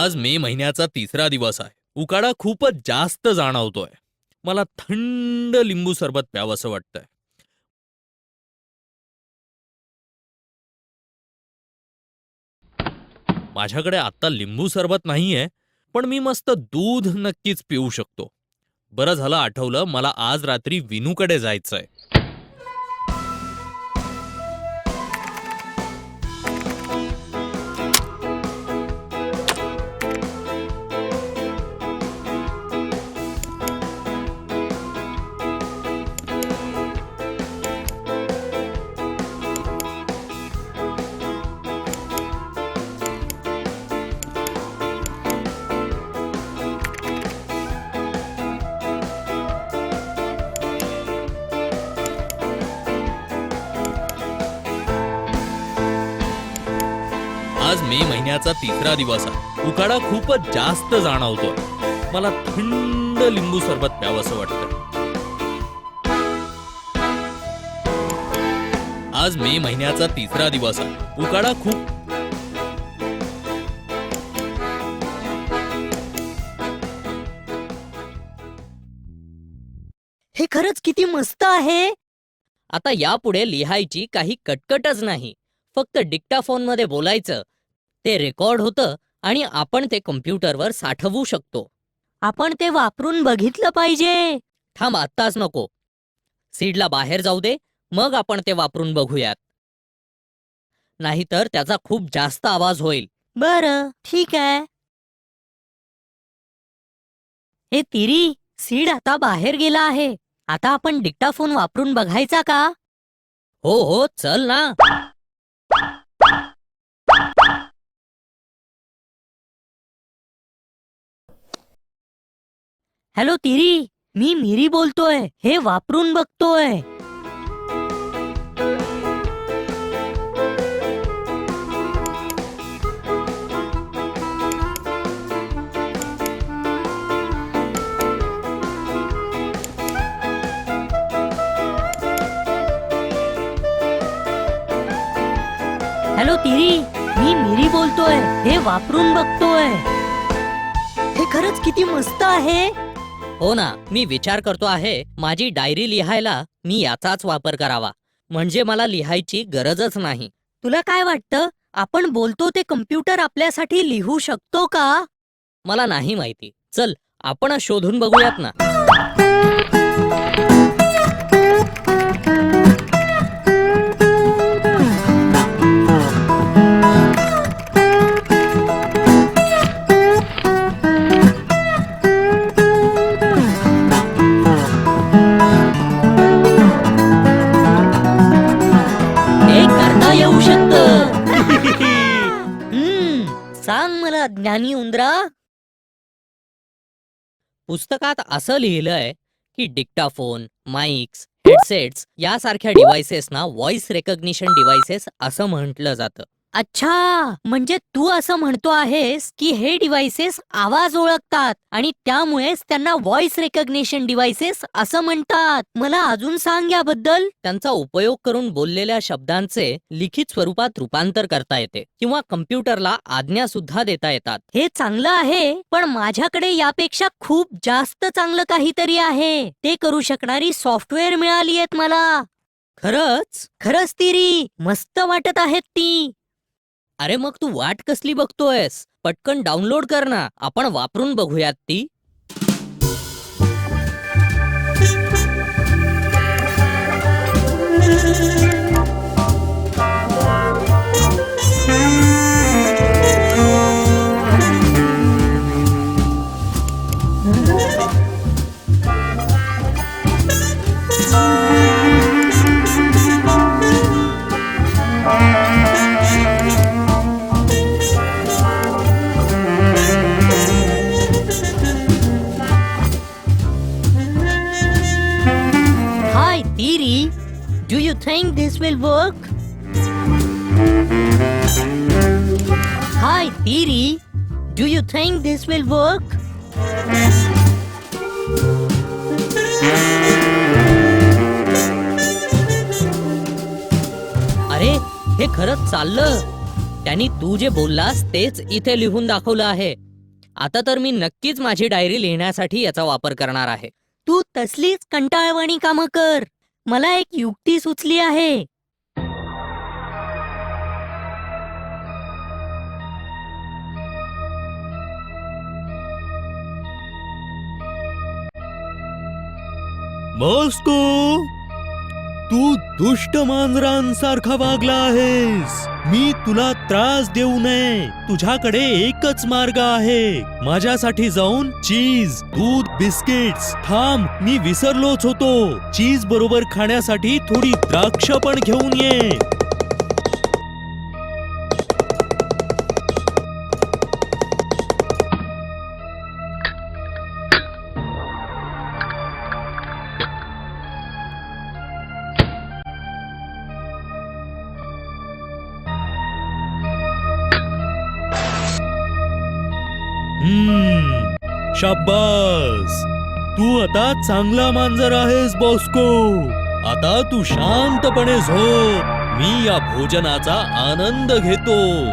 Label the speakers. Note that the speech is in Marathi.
Speaker 1: आज मे महिन्याचा तिसरा दिवस आहे. उकाडा खूपच जास्त जाणवतोय. मला थंड लिंबू सरबत प्यावंसं वाटतंय. माझ्याकडे आत्ता लिंबू सरबत नाहीये पण मी मस्त दूध नक्कीच पिऊ शकतो. बरं झालं आठवलं मला आज रात्री विनूकडे जायचंय. आज मे महिन्याचा तिसरा दिवस आहे. उकाडा खूपच जास्त जाणवतोय. मला थंड लिंबू सरबत प्यावंसं वाटतंय. आज मे महिन्याचा तिसरा दिवस आहे. उकाडा खूप
Speaker 2: हे खरंच किती मस्त आहे.
Speaker 3: आता यापुढे लिहायची काही कटकटच नाही. फक्त डिक्टाफोनमध्ये बोलायचं. ते रेकॉर्ड होतं आणि आपण ते कम्प्युटरवर साठवू शकतो.
Speaker 2: आपण ते वापरून बघितलं पाहिजे.
Speaker 3: थांब आत्ताच नको. सीडला बाहेर जाऊ दे मग आपण ते वापरून बघूयात. नाहीतर त्याचा खूप जास्त आवाज होईल.
Speaker 2: बर ठीक आहे. हे तिरी सीड आता बाहेर गेला आहे. आता आपण डिक्टाफोन वापरून बघायचा का?
Speaker 3: हो हो चल ना.
Speaker 2: हॅलो तिरी मी मिरी बोलतोय हे वापरून बघतोय. हॅलो तिरी मी मिरी बोलतोय हे वापरून बघतोय. हे खरंच किती मस्त आहे.
Speaker 3: हो ना मी विचार करतो आहे माझी डायरी लिहायला मी याचाच वापर करावा. म्हणजे मला लिहायची गरजच नाही.
Speaker 2: तुला काय वाटतं? आपण बोलतो ते कम्प्युटर आपल्यासाठी लिहू शकतो का?
Speaker 3: मला नाही माहिती. चल आपण शोधून बघूयात ना.
Speaker 2: सांग मला ज्ञानी उंदरा.
Speaker 3: पुस्तकात असं लिहिलंय की डिक्टाफोन माईक्स हेडसेट्स यासारख्या डिव्हायसेसना व्हॉइस रेकग्निशन डिव्हायसेस असं म्हटलं जातं.
Speaker 2: अच्छा म्हणजे तू असं म्हणतो आहेस की हे डिव्हायसेस आवाज ओळखतात आणि त्यामुळेच त्यांना व्हॉइस रेकग्निशन डिव्हायसेस असं म्हणतात. मला अजून सांग याबद्दल.
Speaker 3: त्यांचा उपयोग करून बोललेल्या शब्दांचे लिखित स्वरूपात रूपांतर करता येते किंवा कम्प्युटरला आज्ञा सुद्धा देता येतात.
Speaker 2: हे चांगलं आहे पण माझ्याकडे यापेक्षा खूप जास्त चांगलं काहीतरी आहे. ते करू शकणारी सॉफ्टवेअर मिळाली आहेत मला.
Speaker 3: खरंच?
Speaker 2: खरंच तिरी. मस्त वाटत आहेत ती.
Speaker 3: अरे मग तू वाट कसली बघतोयस? पटकन डाउनलोड कर ना आपण वापरून बघूयात ती.
Speaker 2: Do think this will work? Hi, Tiri. Do you think this will work?
Speaker 3: अरे हे खरंच चाललं त्यांनी तू जे बोललास तेच इथे लिहून दाखवलं आहे आता तर मी नक्कीच माझी डायरी लिहिण्यासाठी याचा वापर करणार आहे
Speaker 2: तू तसलीच कंटाळवाणी कामं कर मला एक युक्ती सुचली आहे.
Speaker 1: मॉस्को! तू दुष्ट मांजरांसारखा वागला आहेस. मी तुला त्रास देऊ नये. तुझ्याकडे एकच मार्ग आहे. माझ्यासाठी जाऊन चीज दूध बिस्किट्स थांब मी विसरलोच होतो. चीज बरोबर खाण्यासाठी थोडी द्राक्ष पण घेऊन ये. हम्म. शाब्बास तू आता चांगला मांजर आहेस बॉस्को. आता तू शांतपणे झोप. मी या भोजनाचा आनंद घेतो.